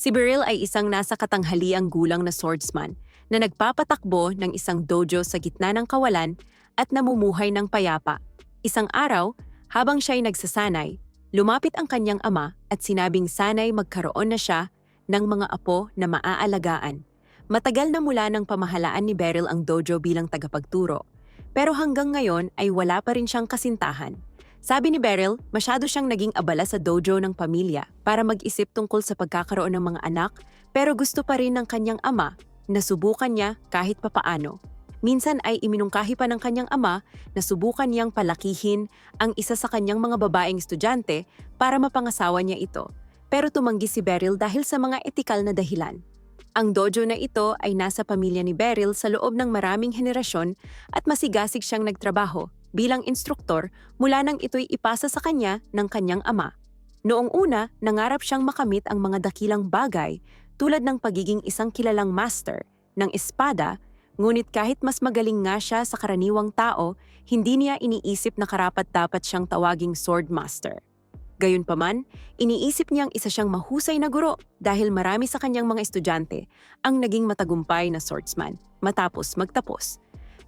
Si Beryl ay isang nasa katanghaliang gulang na swordsman na nagpapatakbo ng isang dojo sa gitna ng kawalan at namumuhay ng payapa. Isang araw, habang siya'y nagsasanay, lumapit ang kanyang ama at sinabing sanay magkaroon na siya ng mga apo na maaalagaan. Matagal na mula ng pamahalaan ni Beryl ang dojo bilang tagapagturo, pero hanggang ngayon ay wala pa rin siyang kasintahan. Sabi ni Beryl, masyado siyang naging abala sa dojo ng pamilya para mag-isip tungkol sa pagkakaroon ng mga anak pero gusto pa rin ng kanyang ama na subukan niya kahit papaano. Minsan ay iminungkahi pa ng kanyang ama na subukan niyang palakihin ang isa sa kanyang mga babaeng estudyante para mapangasawa niya ito. Pero tumanggi si Beryl dahil sa mga etikal na dahilan. Ang dojo na ito ay nasa pamilya ni Beryl sa loob ng maraming henerasyon at masigasig siyang nagtrabaho bilang instruktor mula nang ito'y ipasa sa kanya ng kanyang ama. Noong una, nangarap siyang makamit ang mga dakilang bagay tulad ng pagiging isang kilalang master ng espada, ngunit kahit mas magaling nga siya sa karaniwang tao, hindi niya iniisip na karapat-dapat siyang tawaging sword master. Gayunpaman, iniisip niyang isa siyang mahusay na guro dahil marami sa kanyang mga estudyante ang naging matagumpay na swordsman matapos magtapos.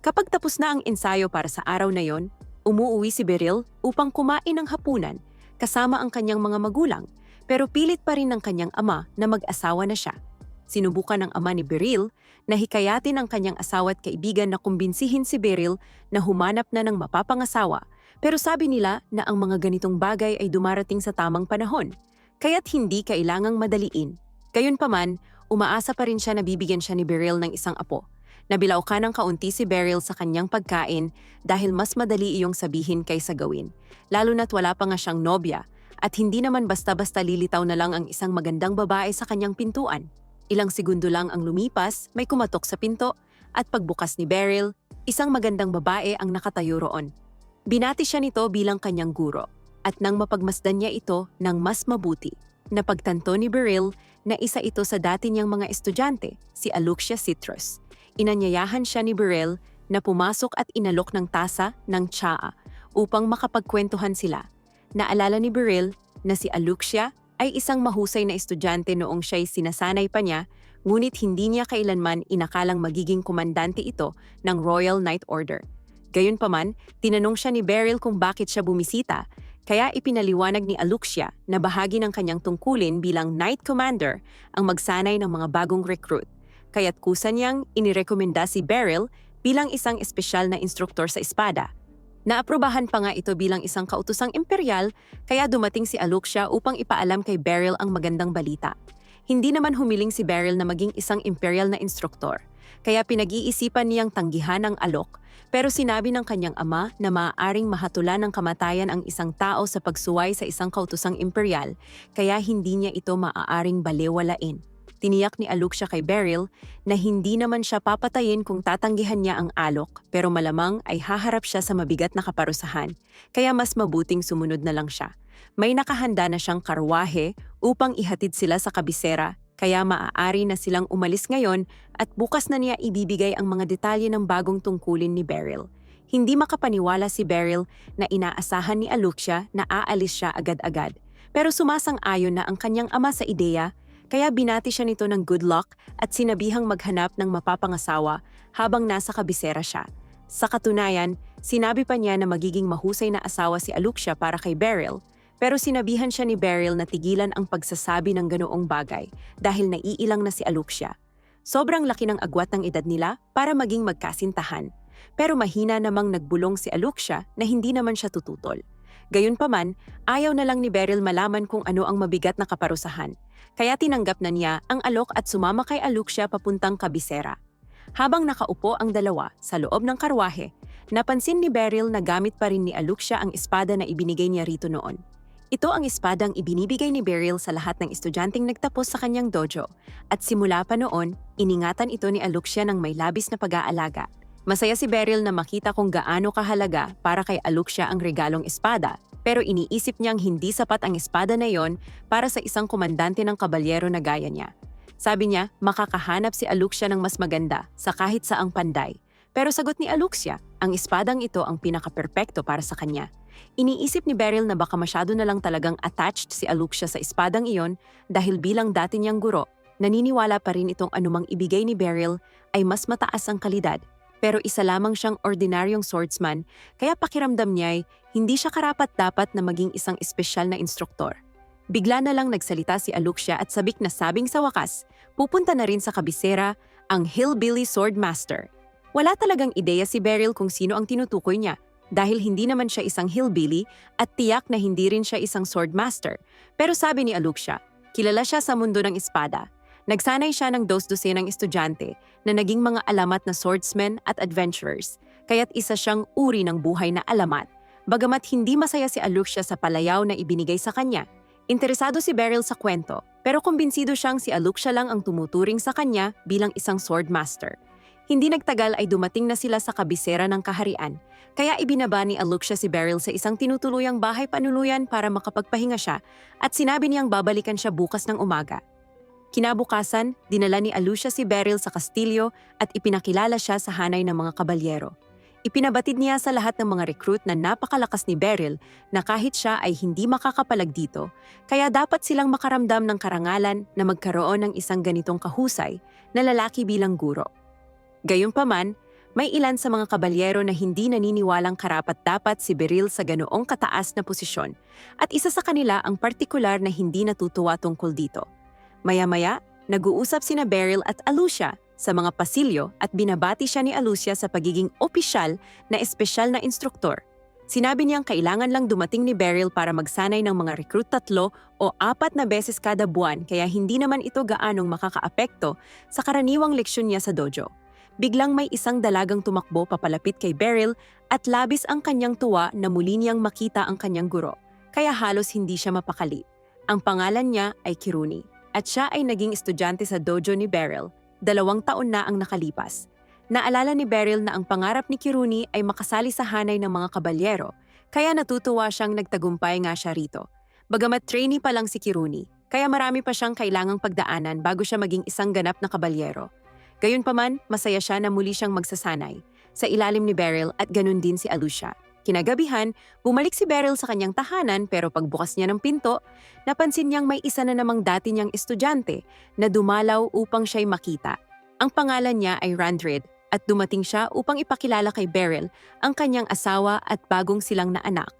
Kapag tapos na ang ensayo para sa araw na yon, umuuwi si Beryl upang kumain ng hapunan kasama ang kanyang mga magulang pero pilit pa rin ng kanyang ama na mag-asawa na siya. Sinubukan ng ama ni Beryl na hikayatin ang kanyang asawa at kaibigan na kumbinsihin si Beryl na humanap na ng mapapangasawa pero sabi nila na ang mga ganitong bagay ay dumarating sa tamang panahon, kaya't hindi kailangang madaliin. Gayunpaman, umaasa pa rin siya na bibigyan siya ni Beryl ng isang apo. Nabilaw ka ng kaunti si Beryl sa kanyang pagkain dahil mas madali iyong sabihin kaysa gawin, lalo na't wala pa nga siyang nobya at hindi naman basta-basta lilitaw na lang ang isang magandang babae sa kanyang pintuan. Ilang segundo lang ang lumipas, may kumatok sa pinto at pagbukas ni Beryl, isang magandang babae ang nakatayo roon. Binati siya nito bilang kanyang guro at nang mapagmasdan niya ito ng mas mabuti, napagtanto ni Beryl na isa ito sa dati niyang mga estudyante, si Aluxia Citrus. Inanyayahan siya ni Beryl na pumasok at inalok ng tasa ng tsaa upang makapagkwentuhan sila. Naalala ni Beryl na si Aluxia ay isang mahusay na estudyante noong siya'y sinasanay pa niya, ngunit hindi niya kailanman inakalang magiging komandante ito ng Royal Knight Order. Gayunpaman, tinanong siya ni Beryl kung bakit siya bumisita, kaya ipinaliwanag ni Aluxia na bahagi ng kanyang tungkulin bilang Knight Commander ang magsanay ng mga bagong recruit. Kaya't kusa niyang inirekomenda si Beryl bilang isang espesyal na instruktor sa espada. Naaprubahan pa nga ito bilang isang kautusang imperial, kaya dumating si Aluxia upang ipaalam kay Beryl ang magandang balita. Hindi naman humiling si Beryl na maging isang imperial na instruktor, kaya pinag-iisipan niyang tanggihan ang alok, pero sinabi ng kanyang ama na maaaring mahatulan ng kamatayan ang isang tao sa pagsuway sa isang kautusang imperial, kaya hindi niya ito maaaring balewalain. Tiniyak ni Aluxia kay Beryl na hindi naman siya papatayin kung tatanggihan niya ang alok pero malamang ay haharap siya sa mabigat na kaparusahan, kaya mas mabuting sumunod na lang siya. May nakahanda na siyang karwahe upang ihatid sila sa kabisera kaya maaari na silang umalis ngayon at bukas na niya ibibigay ang mga detalye ng bagong tungkulin ni Beryl. Hindi makapaniwala si Beryl na inaasahan ni Aluxia na aalis siya agad-agad. Pero sumasang-ayon na ang kanyang ama sa ideya kaya binati siya nito ng good luck at sinabihang maghanap ng mapapangasawa habang nasa kabisera siya. Sa katunayan, sinabi pa niya na magiging mahusay na asawa si Aluxia para kay Beryl, pero sinabihan siya ni Beryl na tigilan ang pagsasabi ng ganoong bagay dahil naiilang na si Aluxia. Sobrang laki ng agwat ng edad nila para maging magkasintahan. Pero mahina namang nagbulong si Aluxia na hindi naman siya tututol. Gayunpaman, ayaw na lang ni Beryl malaman kung ano ang mabigat na kaparusahan. Kaya tinanggap na niya ang alok at sumama kay Aluxia papuntang kabisera. Habang nakaupo ang dalawa sa loob ng karwahe, napansin ni Beryl na gamit pa rin ni Aluxia ang espada na ibinigay niya rito noon. Ito ang espadang ibinibigay ni Beryl sa lahat ng estudyanteng nagtapos sa kanyang dojo at simula pa noon, iningatan ito ni Aluxia ng may labis na pag-aalaga. Masaya si Beryl na makita kung gaano kahalaga para kay Aluxia ang regalong espada, pero iniisip niyang hindi sapat ang espada na yon para sa isang komandante ng kabalyero na gaya niya. Sabi niya, makakahanap si Aluxia ng mas maganda sa kahit saang panday. Pero sagot ni Aluxia, ang espadang ito ang pinaka-perpekto para sa kanya. Iniisip ni Beryl na baka masyado na lang talagang attached si Aluxia sa espadang iyon dahil bilang dati niyang guro, naniniwala pa rin itong anumang ibigay ni Beryl ay mas mataas ang kalidad. Pero isa lamang siyang ordinaryong swordsman, kaya pakiramdam niya ay hindi siya karapat-dapat na maging isang espesyal na instruktor. Bigla na lang nagsalita si Aluxia at sabik na sabing sa wakas, pupunta na rin sa kabisera ang Hillbilly Swordmaster. Wala talagang ideya si Beryl kung sino ang tinutukoy niya dahil hindi naman siya isang hillbilly at tiyak na hindi rin siya isang swordmaster. Pero sabi ni Aluxia, kilala siya sa mundo ng espada. Nagsanay siya ng dos-dosenang estudyante na naging mga alamat na swordsmen at adventurers, kaya't isa siyang uri ng buhay na alamat. Bagamat hindi masaya si Aluxia sa palayaw na ibinigay sa kanya, interesado si Beryl sa kwento, pero kumbinsido siyang si Aluxia lang ang tumuturing sa kanya bilang isang swordmaster. Hindi nagtagal ay dumating na sila sa kabisera ng kaharian, kaya ibinaba ni Aluxia si Beryl sa isang tinutuluyang bahay panuluyan para makapagpahinga siya at sinabi niyang babalikan siya bukas ng umaga. Kinabukasan, dinala ni Alucia si Beryl sa kastilyo at ipinakilala siya sa hanay ng mga kabalyero. Ipinabatid niya sa lahat ng mga recruit na napakalakas ni Beryl na kahit siya ay hindi makakapalag dito, kaya dapat silang makaramdam ng karangalan na magkaroon ng isang ganitong kahusay na lalaki bilang guro. Gayunpaman, may ilan sa mga kabalyero na hindi naniniwalang karapat-dapat si Beryl sa ganoong kataas na posisyon at isa sa kanila ang partikular na hindi natutuwa tungkol dito. Maya-maya, nag-uusap sina Beryl at Alucia sa mga pasilyo at binabati siya ni Alucia sa pagiging opisyal na espesyal na instruktor. Sinabi niyang kailangan lang dumating ni Beryl para magsanay ng mga recruit tatlo o apat na beses kada buwan kaya hindi naman ito gaanong makakaapekto sa karaniwang leksyon niya sa dojo. Biglang may isang dalagang tumakbo papalapit kay Beryl at labis ang kanyang tuwa na muli niyang makita ang kanyang guro, kaya halos hindi siya mapakali. Ang pangalan niya ay Kiruni at siya ay naging estudyante sa dojo ni Beryl. Dalawang taon na ang nakalipas. Naalala ni Beryl na ang pangarap ni Kiruni ay makasali sa hanay ng mga kabalyero, kaya natutuwa siyang nagtagumpay nga siya rito. Bagamat trainee pa lang si Kiruni, kaya marami pa siyang kailangang pagdaanan bago siya maging isang ganap na kabalyero. Gayunpaman, masaya siya na muli siyang magsasanay sa ilalim ni Beryl at ganun din si Alucia. Kinagabihan, bumalik si Beryl sa kanyang tahanan pero pagbukas niya ng pinto, napansin niyang may isa na namang dati niyang estudyante na dumalaw upang siya'y makita. Ang pangalan niya ay Randrid at dumating siya upang ipakilala kay Beryl ang kanyang asawa at bagong silang na anak.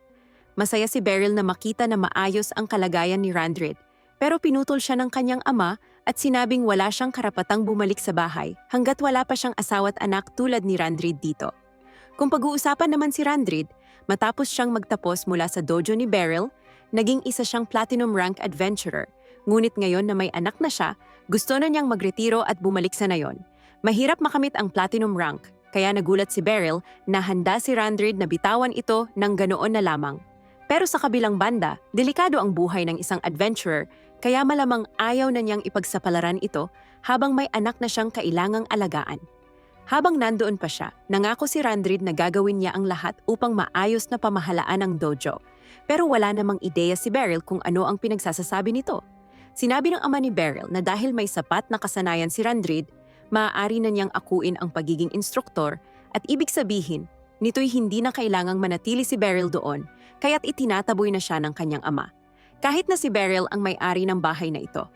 Masaya si Beryl na makita na maayos ang kalagayan ni Randrid pero pinutol siya ng kanyang ama at sinabing wala siyang karapatang bumalik sa bahay hanggat wala pa siyang asawa at anak tulad ni Randrid dito. Kung pag-uusapan naman si Randrid, matapos siyang magtapos mula sa dojo ni Beryl, naging isa siyang platinum rank adventurer. Ngunit ngayon na may anak na siya, gusto na niyang magretiro at bumalik sa nayon. Mahirap makamit ang platinum rank, kaya nagulat si Beryl na handa si Randrid na bitawan ito ng ganoon na lamang. Pero sa kabilang banda, delikado ang buhay ng isang adventurer kaya malamang ayaw na niyang ipagsapalaran ito habang may anak na siyang kailangang alagaan. Habang nandoon pa siya, nangako si Randrid na gagawin niya ang lahat upang maayos na pamahalaan ang dojo. Pero wala namang ideya si Beryl kung ano ang pinagsasasabi nito. Sinabi ng ama ni Beryl na dahil may sapat na kasanayan si Randrid, maaari na niyang akuin ang pagiging instruktor at ibig sabihin, nito'y hindi na kailangang manatili si Beryl doon, kaya't itinataboy na siya ng kanyang ama kahit na si Beryl ang may-ari ng bahay na ito.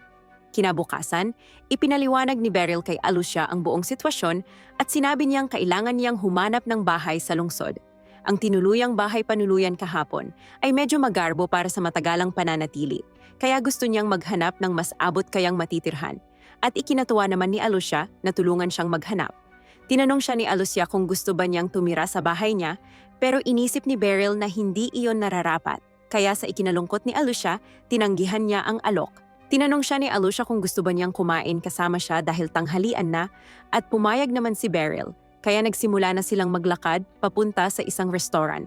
Kinabukasan, ipinaliwanag ni Beryl kay Alucia ang buong sitwasyon at sinabi niyang kailangan niyang humanap ng bahay sa lungsod. Ang tinuluyang bahay panuluyan kahapon ay medyo magarbo para sa matagalang pananatili, kaya gusto niyang maghanap ng mas abot kayang matitirhan. At ikinatuwa naman ni Alucia na tulungan siyang maghanap. Tinanong siya ni Alucia kung gusto ba niyang tumira sa bahay niya, pero inisip ni Beryl na hindi iyon nararapat kaya sa ikinalungkot ni Alusha, tinanggihan niya ang alok. Tinanong siya ni Alusha kung gusto ba niyang kumain kasama siya dahil tanghalian na at pumayag naman si Beryl, kaya nagsimula na silang maglakad papunta sa isang restaurant.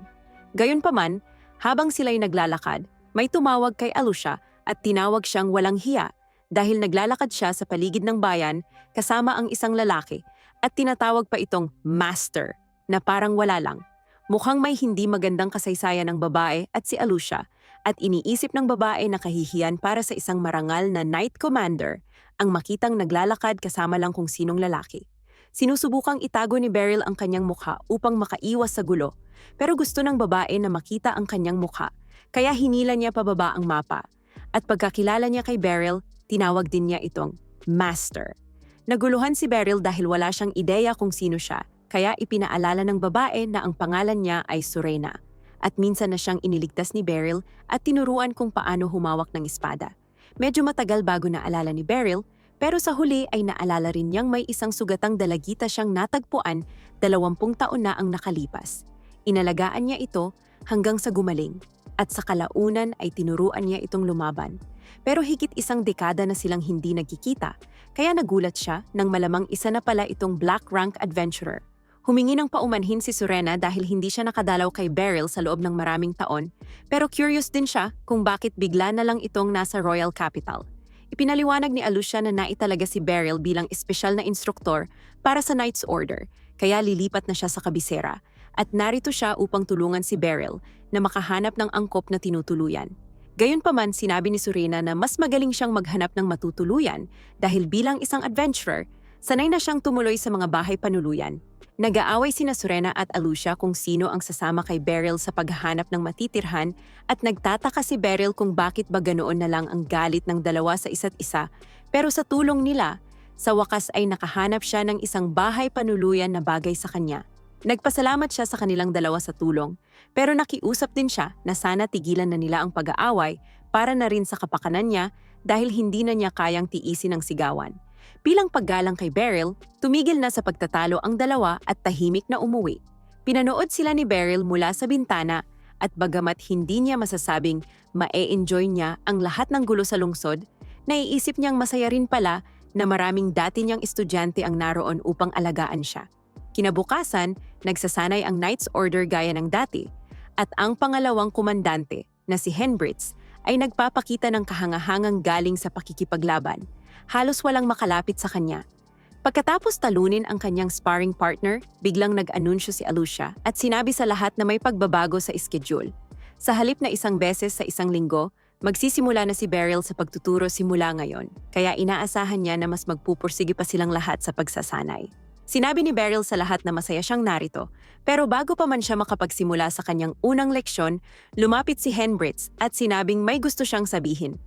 Gayunpaman, habang sila'y naglalakad, may tumawag kay Alusha at tinawag siyang walang hiya dahil naglalakad siya sa paligid ng bayan kasama ang isang lalaki at tinatawag pa itong master na parang wala lang. Mukhang may hindi magandang kasaysayan ng babae at si Alusha at iniisip ng babae na kahihiyan para sa isang marangal na knight commander ang makitang naglalakad kasama lang kung sinong lalaki. Sinusubukang itago ni Beryl ang kanyang mukha upang makaiwas sa gulo, pero gusto ng babae na makita ang kanyang mukha, kaya hinila niya pababa ang mapa. At pagkakilala niya kay Beryl, tinawag din niya itong Master. Naguluhan si Beryl dahil wala siyang ideya kung sino siya, kaya ipinaalala ng babae na ang pangalan niya ay Surena. At minsan na siyang iniligtas ni Beryl at tinuruan kung paano humawak ng espada. Medyo matagal bago naalala ni Beryl, pero sa huli ay naalala rin niyang may isang sugatang dalagita siyang natagpuan dalawampung taon na ang nakalipas. Inalagaan niya ito hanggang sa gumaling at sa kalaunan ay tinuruan niya itong lumaban. Pero higit isang dekada na silang hindi nagkikita, kaya nagulat siya nang malamang isa na pala itong Black Rank Adventurer. Humingi ng paumanhin si Surena dahil hindi siya nakadalaw kay Beryl sa loob ng maraming taon, pero curious din siya kung bakit bigla na lang itong nasa Royal Capital. Ipinaliwanag ni Alucia na naitalaga si Beryl bilang espesyal na instruktor para sa Knight's Order, kaya lilipat na siya sa kabisera, at narito siya upang tulungan si Beryl na makahanap ng angkop na tinutuluyan. Gayunpaman, sinabi ni Surena na mas magaling siyang maghanap ng matutuluyan dahil bilang isang adventurer, sanay na siyang tumuloy sa mga bahay panuluyan. Nag-aaway sina Surena at Alucia kung sino ang sasama kay Beryl sa paghahanap ng matitirhan at nagtataka si Beryl kung bakit ba ganoon na lang ang galit ng dalawa sa isa't isa. Pero sa tulong nila, sa wakas ay nakahanap siya ng isang bahay panuluyan na bagay sa kanya. Nagpasalamat siya sa kanilang dalawa sa tulong, pero nakiusap din siya na sana tigilan na nila ang pag-aaway para na rin sa kapakanan niya dahil hindi na niya kayang tiisin ang sigawan. Bilang paggalang kay Beryl, tumigil na sa pagtatalo ang dalawa at tahimik na umuwi. Pinanood sila ni Beryl mula sa bintana at bagamat hindi niya masasabing ma-enjoy niya ang lahat ng gulo sa lungsod, naiisip niyang masaya rin pala na maraming dati niyang estudyante ang naroon upang alagaan siya. Kinabukasan, nagsasanay ang Knight's Order gaya ng dati at ang pangalawang komandante na si Henbritz ay nagpapakita ng kahangahangang galing sa pakikipaglaban halos walang makalapit sa kanya. Pagkatapos talunin ang kanyang sparring partner, biglang nag-anunsyo si Alucia at sinabi sa lahat na may pagbabago sa schedule. Sa halip na isang beses sa isang linggo, magsisimula na si Beryl sa pagtuturo simula ngayon, kaya inaasahan niya na mas magpupursige pa silang lahat sa pagsasanay. Sinabi ni Beryl sa lahat na masaya siyang narito, pero bago pa man siya makapagsimula sa kanyang unang leksyon, lumapit si Henbritz at sinabing may gusto siyang sabihin.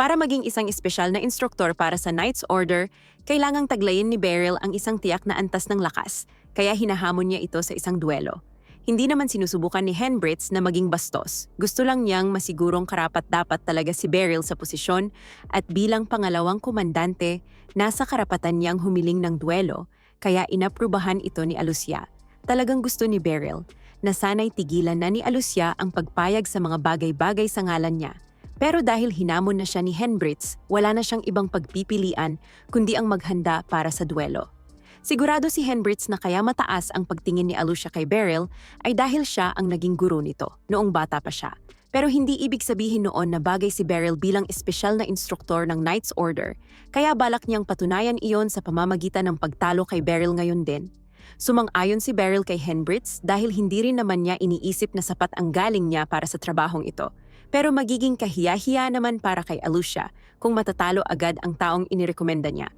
Para maging isang espesyal na instruktor para sa Knight's Order, kailangang taglayin ni Beryl ang isang tiyak na antas ng lakas, kaya hinahamon niya ito sa isang duelo. Hindi naman sinusubukan ni Henbritz na maging bastos. Gusto lang niyang masigurong karapat-dapat talaga si Beryl sa posisyon at bilang pangalawang komandante, nasa karapatan niyang humiling ng duelo, kaya inaprubahan ito ni Alucia. Talagang gusto ni Beryl na sana'y tigilan na ni Alucia ang pagpayag sa mga bagay-bagay sa ngalan niya pero dahil hinamon na siya ni Henbritz, wala na siyang ibang pagpipilian kundi ang maghanda para sa duelo. Sigurado si Henbritz na kaya mataas ang pagtingin ni Alucia kay Beryl ay dahil siya ang naging guro nito noong bata pa siya. Pero hindi ibig sabihin noon na bagay si Beryl bilang espesyal na instruktor ng Knight's Order, kaya balak niyang patunayan iyon sa pamamagitan ng pagtalo kay Beryl ngayon din. Sumang-ayon si Beryl kay Henbritz dahil hindi rin naman niya iniisip na sapat ang galing niya para sa trabahong ito pero magiging kahiya-hiya naman para kay Alucia kung matatalo agad ang taong inirekomenda niya.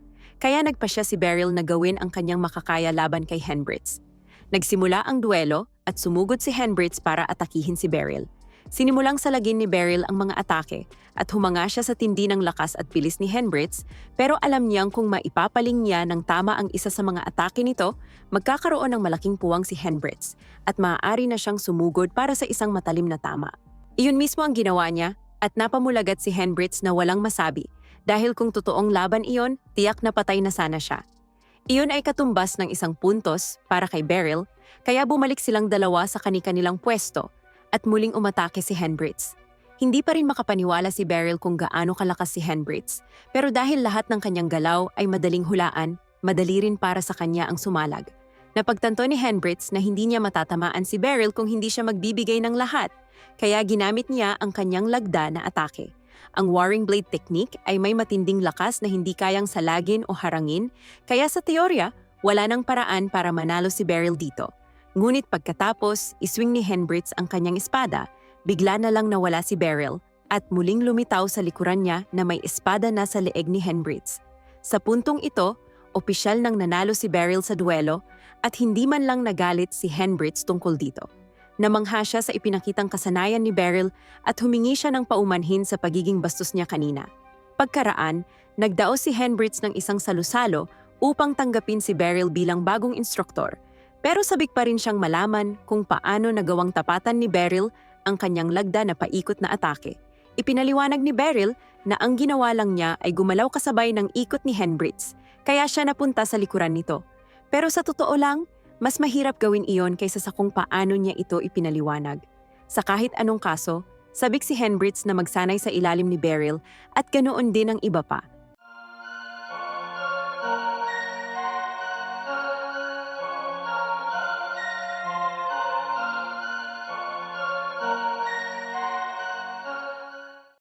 Kaya nagpa siya si Beryl na gawin ang kanyang makakaya laban kay Henbritz. Nagsimula ang duelo at sumugod si Henbritz para atakihin si Beryl. Sinimulang salagin ni Beryl ang mga atake at humanga siya sa tindi ng lakas at bilis ni Henbritz pero alam niyang kung maipapaling niya ng tama ang isa sa mga atake nito, magkakaroon ng malaking puwang si Henbritz at maaari na siyang sumugod para sa isang matalim na tama. Iyon mismo ang ginawa niya at napamulagat si Henbritz na walang masabi dahil kung totoong laban iyon, tiyak na patay na sana siya. Iyon ay katumbas ng isang puntos para kay Beryl, kaya bumalik silang dalawa sa kani-kanilang pwesto at muling umatake si Henbritz. Hindi pa rin makapaniwala si Beryl kung gaano kalakas si Henbritz, pero dahil lahat ng kanyang galaw ay madaling hulaan, madali rin para sa kanya ang sumalag. Napagtanto ni Henbritz na hindi niya matatamaan si Beryl kung hindi siya magbibigay ng lahat kaya ginamit niya ang kanyang lagda na atake. Ang Warring Blade technique ay may matinding lakas na hindi kayang salagin o harangin, kaya sa teorya, wala nang paraan para manalo si Beryl dito. Ngunit pagkatapos, iswing ni Henbritz ang kanyang espada, bigla na lang nawala si Beryl at muling lumitaw sa likuran niya na may espada na sa leeg ni Henbritz. Sa puntong ito, opisyal nang nanalo si Beryl sa duelo at hindi man lang nagalit si Henbritz tungkol dito. Namangha siya sa ipinakitang kasanayan ni Beryl at humingi siya ng paumanhin sa pagiging bastos niya kanina. Pagkaraan, nagdaos si Henbritz ng isang salusalo upang tanggapin si Beryl bilang bagong instruktor. Pero sabik pa rin siyang malaman kung paano nagawang tapatan ni Beryl ang kanyang lagda na paikot na atake. Ipinaliwanag ni Beryl na ang ginawa lang niya ay gumalaw kasabay ng ikot ni Henbritz, kaya siya napunta sa likuran nito. Pero sa totoo lang, mas mahirap gawin iyon kaysa sa kung paano niya ito ipinaliwanag. Sa kahit anong kaso, sabik si Henbritz na magsanay sa ilalim ni Beryl at ganoon din ang iba pa.